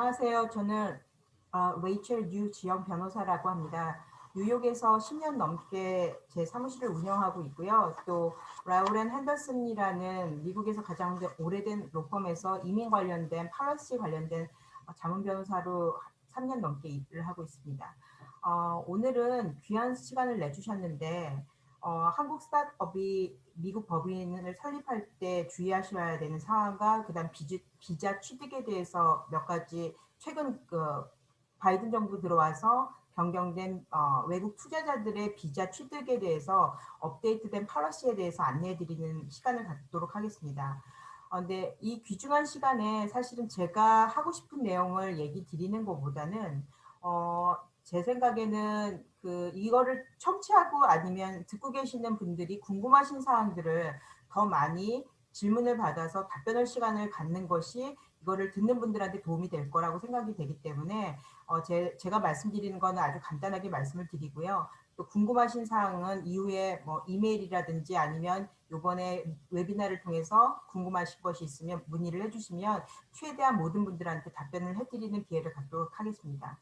안녕하세요. 저는 어, 레이첼 유 지영 변호사라고 합니다. 뉴욕에서 10년 넘게 제 사무실을 운영하고 있고요. 또 라우렌 핸더슨이라는 미국에서 가장 오래된 로펌에서 이민 관련된 파러시 관련된 자문 변호사로 3년 넘게 일을 하고 있습니다. 어, 오늘은 귀한 시간을 내주셨는데 어, 한국 스타트업이 미국 법인을 설립할 때 주의하셔야 되는 사항과 그다음 비주, 비자 취득에 대해서 몇 가지 최근 그 바이든 정부 들어와서 변경된 어, 외국 투자자들의 비자 취득에 대해서 업데이트된 팔러시에 대해서 안내해드리는 시간을 갖도록 하겠습니다. 어, 근데 이 귀중한 시간에 사실은 제가 하고 싶은 내용을 얘기 드리는 것보다는 어, 제 생각에는 그 이거를 청취하고 아니면 듣고 계시는 분들이 궁금하신 사항들을 더 많이 질문을 받아서 답변할 시간을 갖는 것이 이거를 듣는 분들한테 도움이 될 거라고 생각이 되기 때문에 어 제, 제가 말씀드리는 거는 아주 간단하게 말씀을 드리고요. 또 궁금하신 사항은 이후에 뭐 이메일이라든지 아니면 요번에 웨비나를 통해서 궁금하신 것이 있으면 문의를 해주시면 최대한 모든 분들한테 답변을 해드리는 기회를 갖도록 하겠습니다.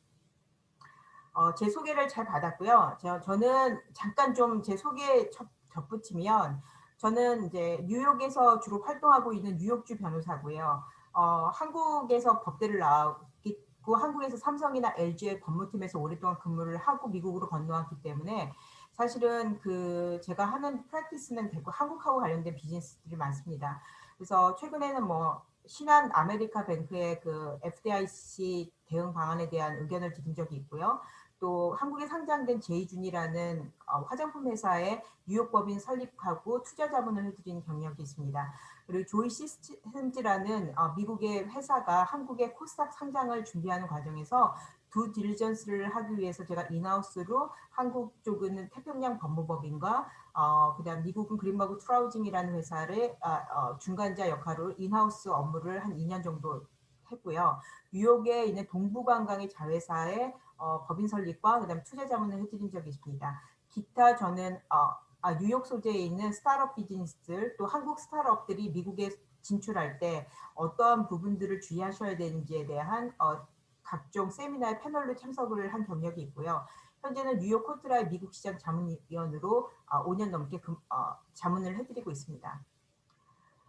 어, 제 소개를 잘 받았고요. 저, 저는 잠깐 좀 제 소개 첫, 덧붙이면 저는 이제 뉴욕에서 주로 활동하고 있는 뉴욕주 변호사고요. 어, 한국에서 법대를 나왔고 한국에서 삼성이나 LG의 법무팀에서 오랫동안 근무를 하고 미국으로 건너왔기 때문에 사실은 그 제가 하는 프랙티스는 대고 한국하고 관련된 비즈니스들이 많습니다. 그래서 최근에는 뭐 신한 아메리카 뱅크의 그 FDIC 대응 방안에 대한 의견을 드린 적이 있고요. 또 한국에 상장된 제이준이라는 어, 화장품 회사의 뉴욕 법인 설립하고 투자 자문을 해드린 경력이 있습니다. 그리고 조이 시스템즈라는 어, 미국의 회사가 한국의 코스닥 상장을 준비하는 과정에서 두 딜리전스를 하기 위해서 제가 인하우스로 한국 쪽은 태평양 법무법인과 어, 그다음 미국은 그린버그 트라우징이라는 회사를 아, 어, 중간자 역할로 인하우스 업무를 한 2년 정도 했고요. 뉴욕에 있는 동부관광의 자회사의 어, 법인 설립과 그다음 투자 자문을 해드린 적이 있습니다. 기타 저는 어, 아, 뉴욕 소재에 있는 스타트업 비즈니스들 또 한국 스타트업들이 미국에 진출할 때 어떠한 부분들을 주의하셔야 되는지에 대한 어, 각종 세미나에 패널로 참석을 한 경력이 있고요. 현재는 뉴욕 코트라의 미국 시장 자문위원으로 어, 5년 넘게 금, 어, 자문을 해드리고 있습니다.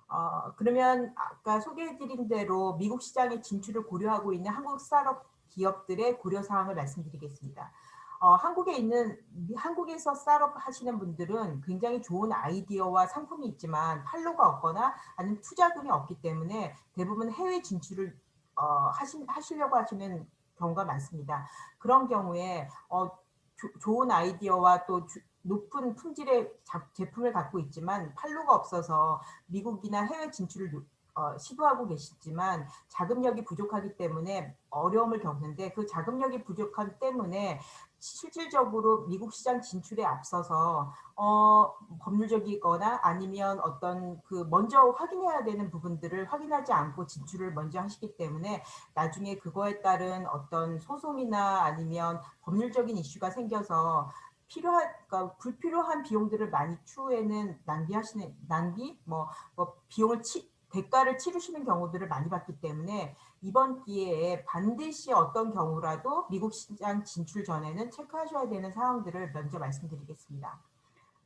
어, 그러면 아까 소개해드린 대로 미국 시장에 진출을 고려하고 있는 한국 스타트업 기업들의 고려 사항을 말씀드리겠습니다. 어, 한국에 있는 한국에서 스타트업 하시는 분들은 굉장히 좋은 아이디어와 상품이 있지만 팔로가 없거나 아니면 투자금이 없기 때문에 대부분 해외 진출을 어, 하시, 하시려고 하시는 경우가 많습니다. 그런 경우에 어, 조, 좋은 아이디어와 또 주, 높은 품질의 제품을 갖고 있지만 팔로가 없어서 미국이나 해외 진출을 어, 시도하고 계시지만 자금력이 부족하기 때문에 어려움을 겪는데 그 자금력이 부족한 때문에 실질적으로 미국 시장 진출에 앞서서 어, 법률적이거나 아니면 어떤 그 먼저 확인해야 되는 부분들을 확인하지 않고 진출을 먼저 하시기 때문에 나중에 그거에 따른 어떤 소송이나 아니면 법률적인 이슈가 생겨서 필요한 그러니까 불필요한 비용들을 많이 추후에는 낭비하시는 낭비? 뭐, 뭐 비용을 치 대가를 치르시는 경우들을 많이 봤기 때문에 이번 기회에 반드시 어떤 경우라도 미국 시장 진출 전에는 체크하셔야 되는 사항들을 먼저 말씀드리겠습니다.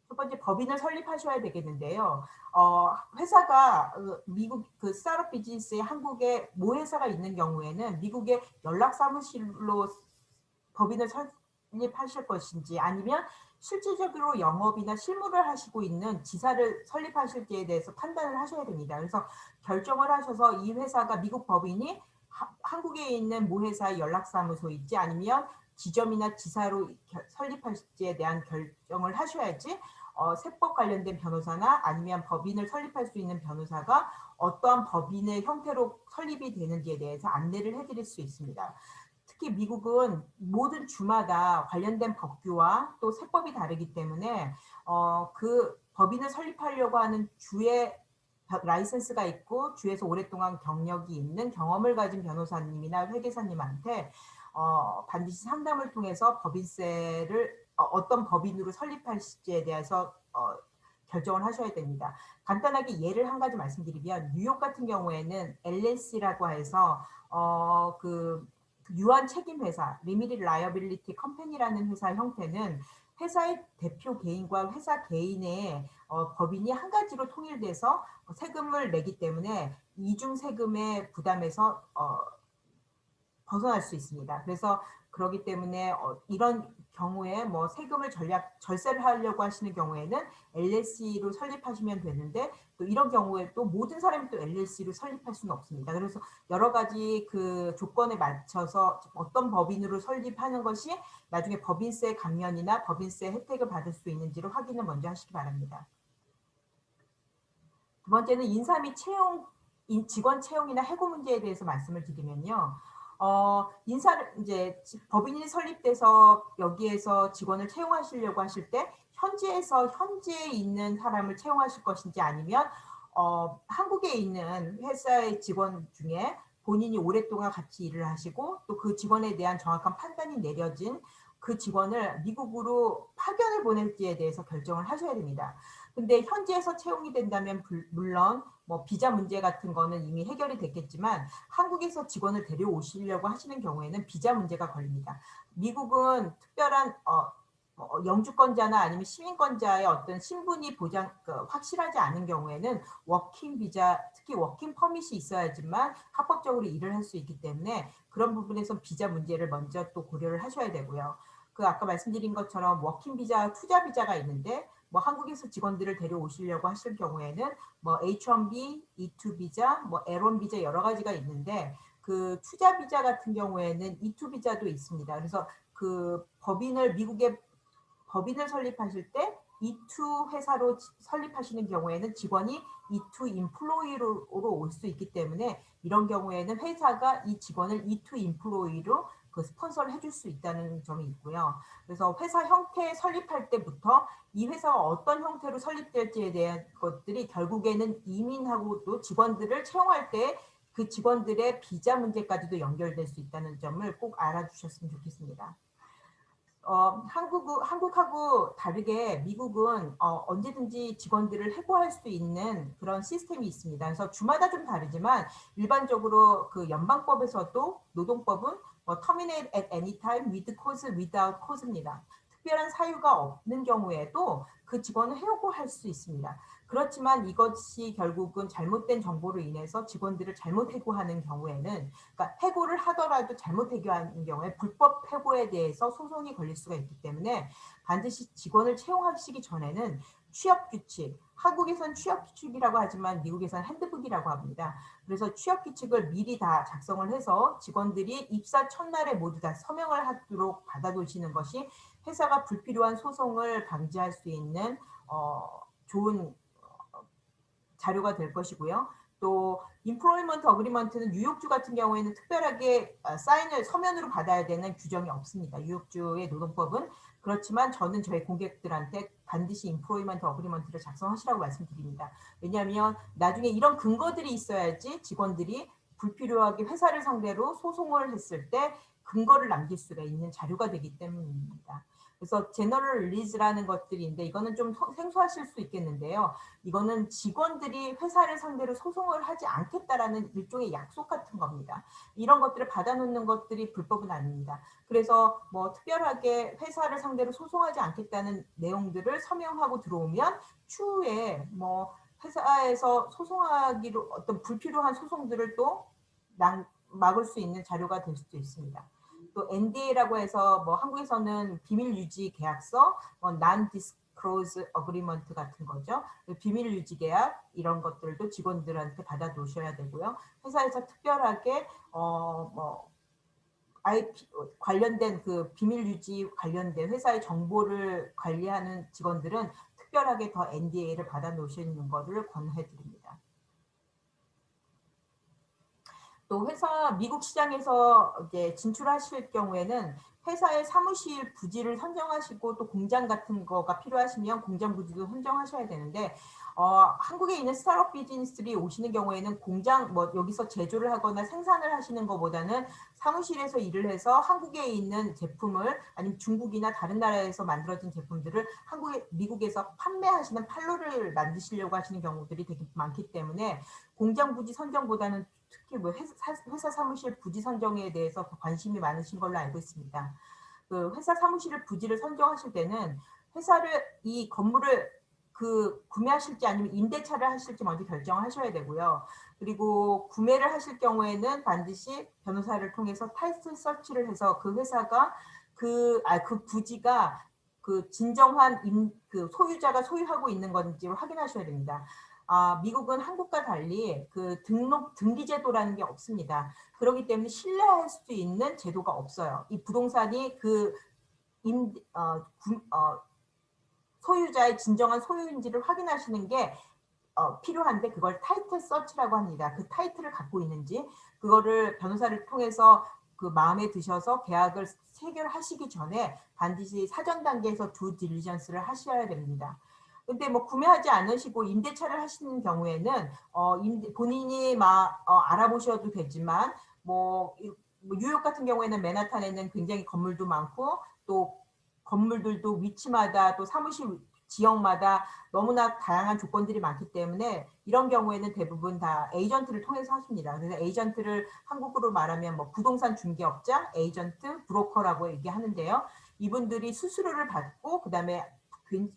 첫 번째 법인을 설립하셔야 되겠는데요. 어, 회사가 어, 미국 그 스타트업 비즈니스에 한국에 모회사가 있는 경우에는 미국의 연락 사무실로 법인을 설립하실 것인지 아니면 실질적으로 영업이나 실무를 하시고 있는 지사를 설립하실지에 대해서 판단을 하셔야 됩니다. 그래서 결정을 하셔서 이 회사가 미국 법인이 하, 한국에 있는 모 회사의 연락사무소일지 아니면 지점이나 지사로 설립할지에 대한 결정을 하셔야지 어, 세법 관련된 변호사나 아니면 법인을 설립할 수 있는 변호사가 어떠한 법인의 형태로 설립이 되는지에 대해서 안내를 해드릴 수 있습니다. 특히 미국은 모든 주마다 관련된 법규와 또 세법이 다르기 때문에 어, 그 법인을 설립하려고 하는 주의 라이센스가 있고 주에서 오랫동안 경력이 있는 경험을 가진 변호사님이나 회계사님한테 어, 반드시 상담을 통해서 법인세를 어, 떤 법인으로 설립할지에 대해서 어, 결정을 하셔야 됩니다. 간단하게 예를 한 가지 말씀드리면 뉴욕 같은 경우에는 LLC라고 해서 어 그 유한 책임 회사, 리미티드 라이어빌리티 컴퍼니라는 회사 형태는 회사의 대표 개인과 회사 개인의 어, 법인이 한 가지로 통일돼서 세금을 내기 때문에 이중 세금의 부담에서 어, 벗어날 수 있습니다. 그래서 그러기 때문에 어, 이런 경우에 뭐 세금을 전략 절세를 하려고 하시는 경우에는 LLC로 설립하시면 되는데 또 이런 경우에 또 모든 사람이 또 LLC로 설립할 수는 없습니다. 그래서 여러 가지 그 조건에 맞춰서 어떤 법인으로 설립하는 것이 나중에 법인세 감면이나 법인세 혜택을 받을 수 있는지를 확인을 먼저 하시기 바랍니다. 두 번째는 인사 및 채용 직원 채용이나 해고 문제에 대해서 말씀을 드리면요. 어, 인사를 이제 법인이 설립돼서 여기에서 직원을 채용하시려고 하실 때 현지에서 현지에 있는 사람을 채용하실 것인지 아니면 어, 한국에 있는 회사의 직원 중에 본인이 오랫동안 같이 일을 하시고 또 그 직원에 대한 정확한 판단이 내려진 그 직원을 미국으로 파견을 보낼지에 대해서 결정을 하셔야 됩니다. 근데 현지에서 채용이 된다면 물론 뭐 비자 문제 같은 거는 이미 해결이 됐겠지만 한국에서 직원을 데려오시려고 하시는 경우에는 비자 문제가 걸립니다. 미국은 특별한 어, 뭐 영주권자나 아니면 시민권자의 어떤 신분이 보장 그, 확실하지 않은 경우에는 워킹 비자 특히 워킹 퍼밋이 있어야지만 합법적으로 일을 할 수 있기 때문에 그런 부분에서 비자 문제를 먼저 또 고려를 하셔야 되고요. 그 아까 말씀드린 것처럼 워킹 비자, 투자 비자가 있는데 뭐 한국에서 직원들을 데려오시려고 하실 경우에는 뭐 H1B, E2 비자, 뭐 L1 비자 여러 가지가 있는데 그 투자 비자 같은 경우에는 E2 비자도 있습니다. 그래서 그 법인을 미국의 법인을 설립하실 때 E2 회사로 설립하시는 경우에는 직원이 E2 인플로이로 올 수 있기 때문에 이런 경우에는 회사가 이 직원을 E2 인플로이로 그 스폰서를 해줄 수 있다는 점이 있고요. 그래서 회사 형태 설립할 때부터 이 회사가 어떤 형태로 설립될지에 대한 것들이 결국에는 이민하고도 직원들을 채용할 때 그 직원들의 비자 문제까지도 연결될 수 있다는 점을 꼭 알아주셨으면 좋겠습니다. 어, 한국, 한국하고 다르게 미국은 어, 언제든지 직원들을 해고할 수 있는 그런 시스템이 있습니다. 그래서 주마다 좀 다르지만 일반적으로 그 연방법에서도 노동법은 뭐 terminate at any time with cause without cause입니다. 특별한 사유가 없는 경우에도 그 직원을 해고할 수 있습니다. 그렇지만 이것이 결국은 잘못된 정보로 인해서 직원들을 잘못 해고하는 경우에는 그러니까 해고를 하더라도 잘못 해고하는 경우에 불법 해고에 대해서 소송이 걸릴 수가 있기 때문에 반드시 직원을 채용하시기 전에는 취업 규칙, 한국에선 취업 규칙이라고 하지만 미국에선 핸드북이라고 합니다. 그래서 취업 규칙을 미리 다 작성을 해서 직원들이 입사 첫날에 모두 다 서명을 하도록 받아두시는 것이 회사가 불필요한 소송을 방지할 수 있는 어, 좋은 자료가 될 것이고요. 또 인플로이먼트 어그리먼트는 뉴욕주 같은 경우에는 특별하게 아, 사인을 서면으로 받아야 되는 규정이 없습니다. 뉴욕주의 노동법은 그렇지만 저는 저희 고객들한테 반드시 인플로이먼트 어그리먼트를 작성하시라고 말씀드립니다. 왜냐하면 나중에 이런 근거들이 있어야지 직원들이 불필요하게 회사를 상대로 소송을 했을 때 근거를 남길 수가 있는 자료가 되기 때문입니다. 그래서 제너럴 리즈라는 것들인데 이거는 좀 생소하실 수 있겠는데요. 이거는 직원들이 회사를 상대로 소송을 하지 않겠다라는 일종의 약속 같은 겁니다. 이런 것들을 받아놓는 것들이 불법은 아닙니다. 그래서 뭐 특별하게 회사를 상대로 소송하지 않겠다는 내용들을 서명하고 들어오면 추후에 뭐 회사에서 소송하기로 어떤 불필요한 소송들을 또 막을 수 있는 자료가 될 수도 있습니다. 또 NDA라고 해서 뭐 한국에서는 비밀 유지 계약서, 뭐 non disclose agreement 같은 거죠. 비밀 유지 계약 이런 것들도 직원들한테 받아 놓으셔야 되고요. 회사에서 특별하게 어뭐 IP 관련된 그 비밀 유지 관련된 회사의 정보를 관리하는 직원들은 특별하게 더 NDA를 받아 놓으시는 것을 권해 드립니다. 또 회사 미국 시장에서 이제 진출하실 경우에는 회사의 사무실 부지를 선정하시고 또 공장 같은 거가 필요하시면 공장 부지도 선정하셔야 되는데 어, 한국에 있는 스타트업 비즈니스들이 오시는 경우에는 공장 뭐 여기서 제조를 하거나 생산을 하시는 것보다는 사무실에서 일을 해서 한국에 있는 제품을 아니면 중국이나 다른 나라에서 만들어진 제품들을 한국에 미국에서 판매하시는 판로를 만드시려고 하시는 경우들이 되게 많기 때문에 공장 부지 선정보다는 특히 뭐 회사, 회사 사무실 부지 선정에 대해서 관심이 많으신 걸로 알고 있습니다. 그 회사 사무실을 부지를 선정하실 때는 회사를 이 건물을 그 구매하실지 아니면 임대차를 하실지 먼저 결정하셔야 되고요. 그리고 구매를 하실 경우에는 반드시 변호사를 통해서 타이틀 서치를 해서 그 회사가 그, 아, 그 부지가 그 진정한 임, 그 소유자가 소유하고 있는 건지 확인하셔야 됩니다. 아, 미국은 한국과 달리 그 등록 등기 제도라는 게 없습니다. 그렇기 때문에 신뢰할 수 있는 제도가 없어요. 이 부동산이 그 임, 어, 구, 어, 소유자의 진정한 소유인지를 확인하시는 게 어, 필요한데 그걸 타이틀 서치라고 합니다. 그 타이틀을 갖고 있는지 그거를 변호사를 통해서 그 마음에 드셔서 계약을 체결하시기 전에 반드시 사전 단계에서 두 딜리전스를 하셔야 됩니다. 근데 뭐 구매하지 않으시고 임대차를 하시는 경우에는 어 임대, 본인이 막 어, 알아보셔도 되지만 뭐, 뭐 뉴욕 같은 경우에는 맨하탄에는 굉장히 건물도 많고 또 건물들도 위치마다 또 사무실 지역마다 너무나 다양한 조건들이 많기 때문에 이런 경우에는 대부분 다 에이전트를 통해서 하십니다. 그래서 에이전트를 한국으로 말하면 뭐 부동산 중개업자, 에이전트, 브로커라고 얘기하는데요. 이분들이 수수료를 받고 그다음에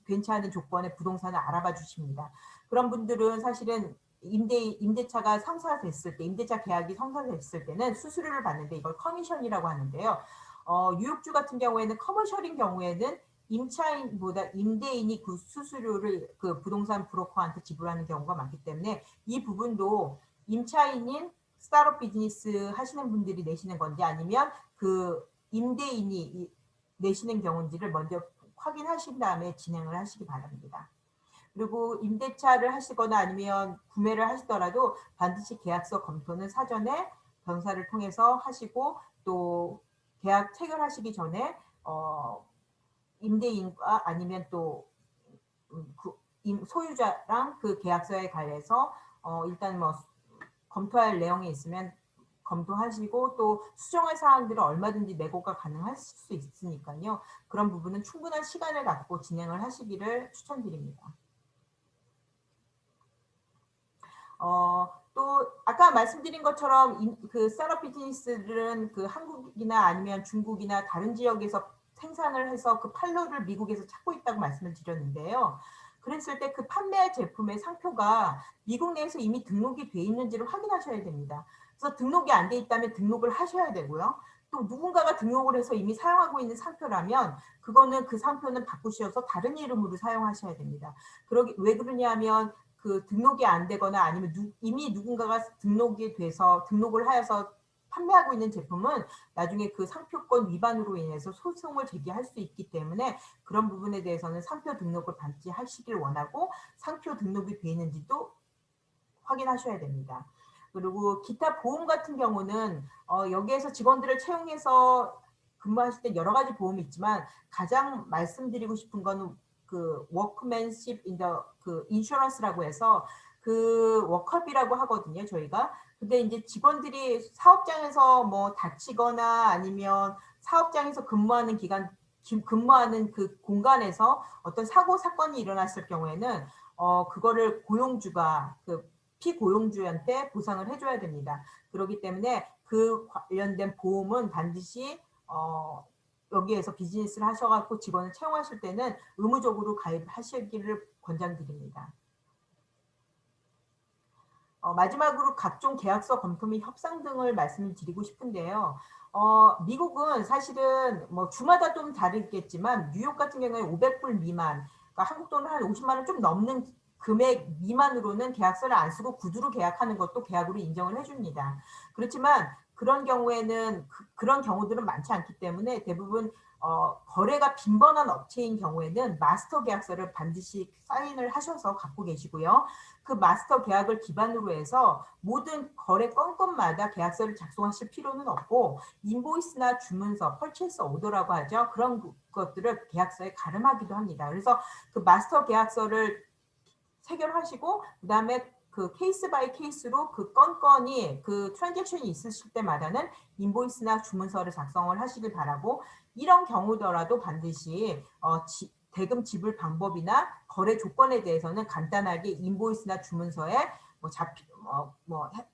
괜찮은 조건의 부동산을 알아봐 주십니다. 그런 분들은 사실은 임대 임대차가 성사됐을 때 임대차 계약이 성사됐을 때는 수수료를 받는데 이걸 커미션이라고 하는데요. 어, 뉴욕주 같은 경우에는 커머셜인 경우에는 임차인보다 임대인이 그 수수료를 그 부동산 브로커한테 지불하는 경우가 많기 때문에 이 부분도 임차인인 스타트업 비즈니스 하시는 분들이 내시는 건지 아니면 그 임대인이 내시는 경우인지를 먼저 확인하신 다음에 진행을 하시기 바랍니다. 그리고 임대차를 하시거나 아니면 구매를 하시더라도 반드시 계약서 검토는 사전에 변사를 통해서 하시고 또 계약 체결하시기 전에 어, 임대인과 아니면 또 음, 그 소유자랑 그 계약서에 관해서 어, 일단 뭐 검토할 내용이 있으면 검토하시고 또 수정할 사항들은 얼마든지 내고가 가능할 수 있으니까요. 그런 부분은 충분한 시간을 갖고 진행을 하시기를 추천드립니다. 어, 또 아까 말씀드린 것처럼 그 스타트업 비즈니스들은 그 한국이나 아니면 중국이나 다른 지역에서 생산을 해서 그 판로를 미국에서 찾고 있다고 말씀을 드렸는데요. 그랬을 때 그 판매 제품의 상표가 미국 내에서 이미 등록이 돼 있는지를 확인하셔야 됩니다. 그래서 등록이 안 돼 있다면 등록을 하셔야 되고요. 또 누군가가 등록을 해서 이미 사용하고 있는 상표라면 그거는 그 상표는 바꾸셔서 다른 이름으로 사용하셔야 됩니다. 그러기 왜 그러냐면 그 등록이 안 되거나 아니면 누, 이미 누군가가 등록이 돼서 등록을 하여서 판매하고 있는 제품은 나중에 그 상표권 위반으로 인해서 소송을 제기할 수 있기 때문에 그런 부분에 대해서는 상표 등록을 반드시 하시길 원하고 상표 등록이 돼 있는지도 확인하셔야 됩니다. 그리고 기타 보험 같은 경우는 어, 여기에서 직원들을 채용해서 근무하실 때 여러 가지 보험이 있지만 가장 말씀드리고 싶은 거는 그 워크맨십 인더 그 인슈런스라고 해서 그 워크업이라고 하거든요 저희가. 근데 이제 직원들이 사업장에서 뭐 다치거나 아니면 사업장에서 근무하는 기간 근무하는 그 공간에서 어떤 사고 사건이 일어났을 경우에는 어 그거를 고용주가 그 피고용주한테 보상을 해줘야 됩니다. 그렇기 때문에 그 관련된 보험은 반드시 어 여기에서 비즈니스를 하셔갖고 직원을 채용하실 때는 의무적으로 가입하시기를 권장드립니다. 어, 마지막으로 각종 계약서 검토 및 협상 등을 말씀을 드리고 싶은데요. 어, 미국은 사실은 뭐 주마다 좀 다르겠지만 뉴욕 같은 경우에 500불 미만, 그러니까 한국 돈은 한 50만 원 좀 넘는 금액 미만으로는 계약서를 안 쓰고 구두로 계약하는 것도 계약으로 인정을 해줍니다. 그렇지만 그런 경우에는 그, 런 경우들은 많지 않기 때문에 대부분 어, 거래가 빈번한 업체인 경우에는 마스터 계약서를 반드시 사인을 하셔서 갖고 계시고요. 그 마스터 계약을 기반으로 해서 모든 거래 건건마다 계약서를 작성하실 필요는 없고 인보이스나 주문서, 펄체스 오더라고 하죠. 그런 것들을 계약서에 가름하기도 합니다. 그래서 그 마스터 계약서를 체결하시고 그다음에 그 케이스 바이 케이스로 그 건건이 그 트랜잭션이 있으실 때마다는 인보이스나 주문서를 작성을 하시길 바라고 이런 경우더라도 반드시 어, 지, 대금 지불 방법이나 거래 조건에 대해서는 간단하게 인보이스나 주문서에 뭐 잡히 뭐, 뭐 해-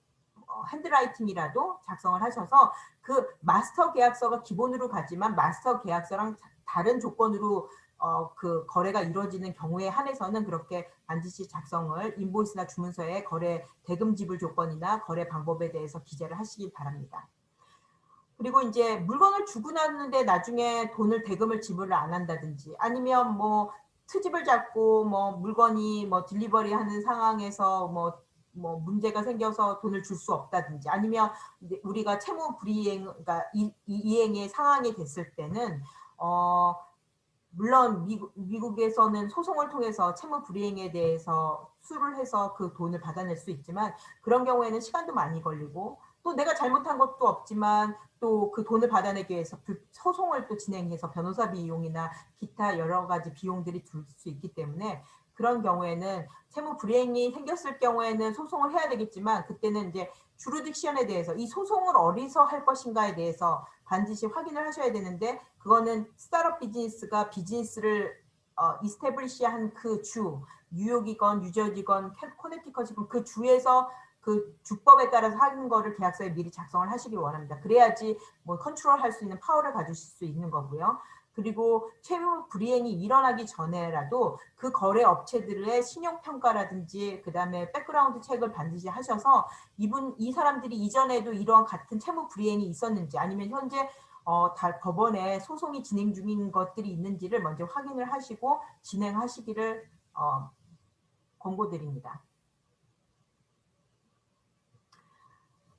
어, 핸드라이팅이라도 작성을 하셔서 그 마스터 계약서가 기본으로 가지만 마스터 계약서랑 자- 다른 조건으로 어, 그 거래가 이루어지는 경우에 한해서는 그렇게 반드시 작성을 인보이스나 주문서에 거래 대금 지불 조건이나 거래 방법에 대해서 기재를 하시기 바랍니다. 그리고 이제 물건을 주고 났는데 나중에 돈을 대금을 지불을 안 한다든지 아니면 뭐 트집을 잡고 뭐 물건이 뭐 딜리버리 하는 상황에서 뭐뭐 문제가 생겨서 돈을 줄 수 없다든지 아니면 우리가 채무 불이행 그러니까 이, 이- 이행의 상황이 됐을 때는 어 물론 미국, 미국에서는 소송을 통해서 채무 불이행에 대해서 수를 해서 그 돈을 받아낼 수 있지만 그런 경우에는 시간도 많이 걸리고 또 내가 잘못한 것도 없지만 또 그 돈을 받아내기 위해서 불- 소송을 또 진행해서 변호사 비용이나 기타 여러 가지 비용들이 들 수 있기 때문에 그런 경우에는 채무 불이행이 생겼을 경우에는 소송을 해야 되겠지만 그때는 이제 주루딕션에 대해서 이 소송을 어디서 할 것인가에 대해서 반드시 확인을 하셔야 되는데 그거는 스타트업 비즈니스가 비즈니스를 어, 이스태블리시한 그 주, 뉴욕이건 뉴저지건 캐- 코네티컷이건 그 주에서 그 주법에 따라서 하는 거를 계약서에 미리 작성을 하시길 원합니다. 그래야지 뭐 컨트롤 할 수 있는 파워를 가지실 수 있는 거고요. 그리고 채무 불이행이 일어나기 전에라도 그 거래 업체들의 신용 평가라든지 그 다음에 백그라운드 체크를 반드시 하셔서 이분 이 사람들이 이전에도 이러한 같은 채무 불이행이 있었는지 아니면 현재 어, 다 법원에 소송이 진행 중인 것들이 있는지를 먼저 확인을 하시고 진행하시기를 어, 권고드립니다.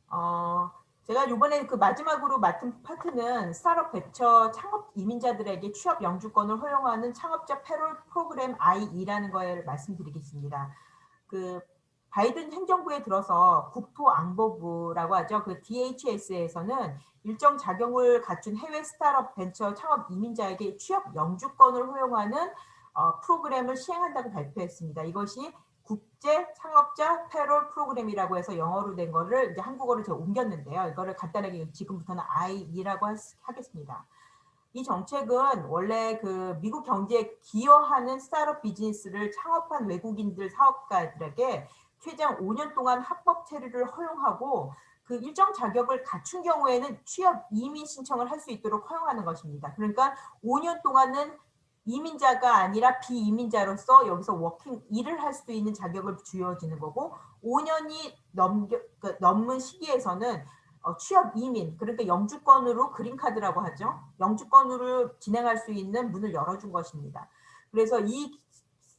어, 제가 이번에 그 마지막으로 맡은 파트는 스타트업 벤처 창업 이민자들에게 취업 영주권을 허용하는 창업자 패롤 프로그램 I2라는 거를 말씀드리겠습니다. 그 바이든 행정부에 들어서 국토안보부라고 하죠. 그 DHS에서는 일정 자격을 갖춘 해외 스타트업 벤처 창업 이민자에게 취업 영주권을 허용하는 어, 프로그램을 시행한다고 발표했습니다. 이것이 국제 창업자 패롤 프로그램이라고 해서 영어로 된 거를 이제 한국어로 제가 옮겼는데요. 이거를 간단하게 지금부터는 I2라고 하겠습니다. 이 정책은 원래 그 미국 경제에 기여하는 스타트업 비즈니스를 창업한 외국인들 사업가들에게 최장 5년 동안 합법 체류를 허용하고 그 일정 자격을 갖춘 경우에는 취업 이민 신청을 할 수 있도록 허용하는 것입니다. 그러니까 5년 동안은 이민자가 아니라 비이민자로서 여기서 워킹 일을 할 수 있는 자격을 주어지는 거고 5년이 넘겨, 그 넘는 시기에서는 어, 취업 이민 그러니까 영주권으로 그린카드라고 하죠. 영주권으로 진행할 수 있는 문을 열어준 것입니다. 그래서 이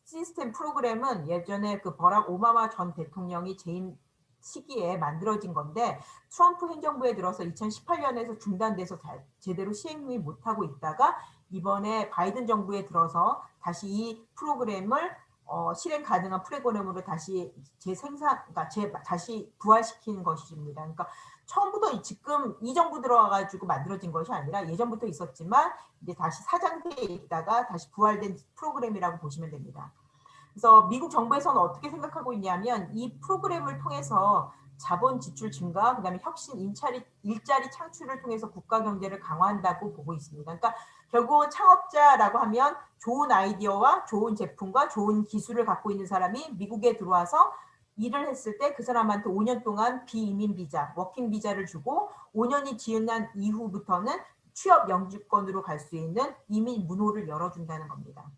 시스템 프로그램은 예전에 그 버락 오바마 전 대통령이 재임 시기에 만들어진 건데 트럼프 행정부에 들어서 2018년에서 중단돼서 잘, 제대로 시행이 못하고 있다가 이번에 바이든 정부에 들어서 다시 이 프로그램을 어, 실행 가능한 프로그램으로 다시 재생산, 그러니까 재, 다시 부활시킨 것입니다. 그러니까 처음부터 지금 이 정부 들어와가지고 만들어진 것이 아니라 예전부터 있었지만 이제 다시 사장되어 있다가 다시 부활된 프로그램이라고 보시면 됩니다. 그래서 미국 정부에서는 어떻게 생각하고 있냐면 이 프로그램을 통해서 자본 지출 증가, 그다음에 혁신, 인차리, 일자리 창출을 통해서 국가 경제를 강화한다고 보고 있습니다. 그러니까 결국은 창업자라고 하면 좋은 아이디어와 좋은 제품과 좋은 기술을 갖고 있는 사람이 미국에 들어와서 일을 했을 때 그 사람한테 5년 동안 비이민 비자, 워킹 비자를 주고 5년이 지난 이후부터는 취업 영주권으로 갈 수 있는 이민 문호를 열어준다는 겁니다.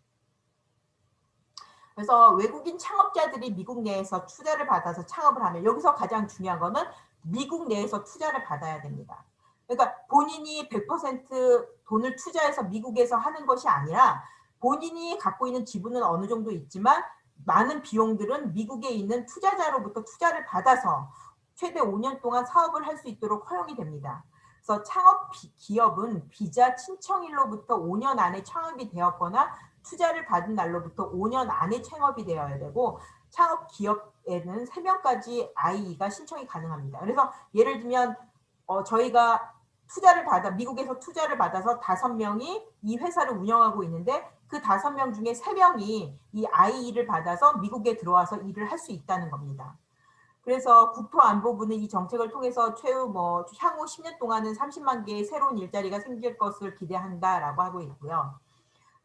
그래서 외국인 창업자들이 미국 내에서 투자를 받아서 창업을 하면 여기서 가장 중요한 거는 미국 내에서 투자를 받아야 됩니다. 그러니까 본인이 100% 돈을 투자해서 미국에서 하는 것이 아니라 본인이 갖고 있는 지분은 어느 정도 있지만 많은 비용들은 미국에 있는 투자자로부터 투자를 받아서 최대 5년 동안 사업을 할 수 있도록 허용이 됩니다. 그래서 창업 기업은 비자 신청일로부터 5년 안에 창업이 되었거나 투자를 받은 날로부터 5년 안에 창업이 되어야 되고 창업 기업에는 3명까지 IE가 신청이 가능합니다. 그래서 예를 들면 어, 저희가 투자를 받아 미국에서 투자를 받아서 다섯 명이 이 회사를 운영하고 있는데 그 다섯 명 중에 세 명이 이 IE를 받아서 미국에 들어와서 일을 할 수 있다는 겁니다. 그래서 국토안보부는 이 정책을 통해서 최후 뭐 향후 10년 동안은 30만 개의 새로운 일자리가 생길 것을 기대한다라고 하고 있고요.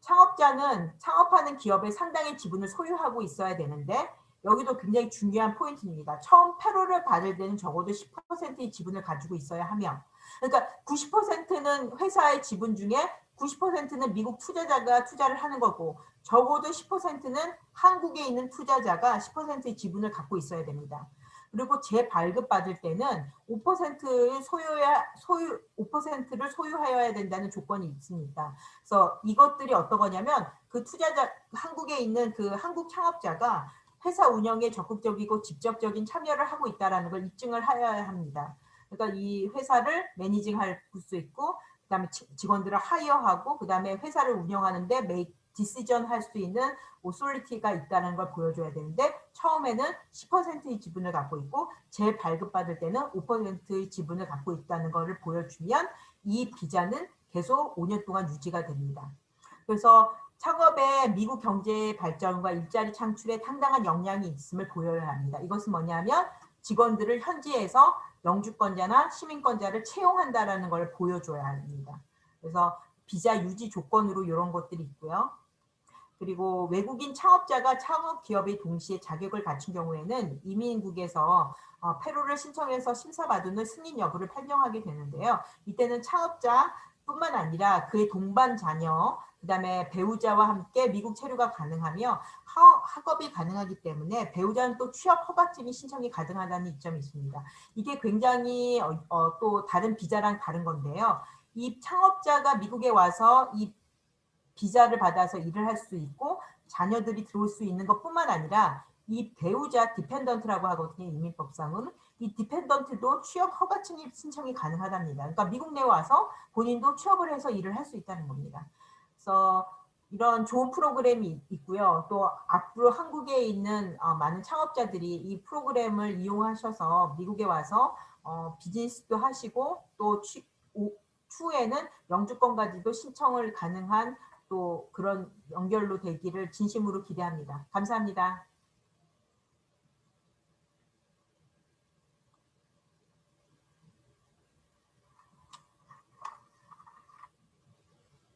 창업자는 창업하는 기업의 상당히 지분을 소유하고 있어야 되는데 여기도 굉장히 중요한 포인트입니다. 처음 패로를 받을 때는 적어도 10%의 지분을 가지고 있어야 하며 그러니까 90%는 회사의 지분 중에 90%는 미국 투자자가 투자를 하는 거고 적어도 10%는 한국에 있는 투자자가 10%의 지분을 갖고 있어야 됩니다. 그리고 재발급 받을 때는 5%의 소유야 소유 5%를 소유하여야 된다는 조건이 있습니다. 그래서 이것들이 어떤 거냐면 그 투자자 한국에 있는 그 한국 창업자가 회사 운영에 적극적이고 직접적인 참여를 하고 있다라는 걸 입증을 하여야 합니다. 그러니까 이 회사를 매니징할 수 있고 그다음에 직원들을 하이어하고 그다음에 회사를 운영하는데 메이 디시전 할 수 있는 오솔리티가 있다는 걸 보여줘야 되는데 처음에는 10%의 지분을 갖고 있고 재발급받을 때는 5%의 지분을 갖고 있다는 것을 보여주면 이 비자는 계속 5년 동안 유지가 됩니다. 그래서 창업에 미국 경제 발전과 일자리 창출에 상당한 영향이 있음을 보여야 합니다. 이것은 뭐냐면 직원들을 현지에서 영주권자나 시민권자를 채용한다라는 걸 보여줘야 합니다. 그래서 비자 유지 조건으로 이런 것들이 있고요. 그리고 외국인 창업자가 창업 기업의 동시에 자격을 갖춘 경우에는 이민국에서 어, 페로를 신청해서 심사받은 승인 여부를 판정하게 되는데요. 이때는 창업자 뿐만 아니라 그의 동반 자녀, 그다음에 배우자와 함께 미국 체류가 가능하며 학업이 가능하기 때문에 배우자는 또 취업 허가증이 신청이 가능하다는 이점이 있습니다. 이게 굉장히 어, 어, 또 다른 비자랑 다른 건데요. 이 창업자가 미국에 와서 이 비자를 받아서 일을 할 수 있고 자녀들이 들어올 수 있는 것뿐만 아니라 이 배우자 디펜던트라고 하거든요. 이민법상은 이 디펜던트도 취업 허가증이 신청이 가능하답니다. 그러니까 미국 내에 와서 본인도 취업을 해서 일을 할 수 있다는 겁니다. 그래서 이런 좋은 프로그램이 있고요. 또 앞으로 한국에 있는 어, 많은 창업자들이 이 프로그램을 이용하셔서 미국에 와서 어, 비즈니스도 하시고 또 추후에는 영주권까지도 신청을 가능한 또 그런 연결로 되기를 진심으로 기대합니다. 감사합니다.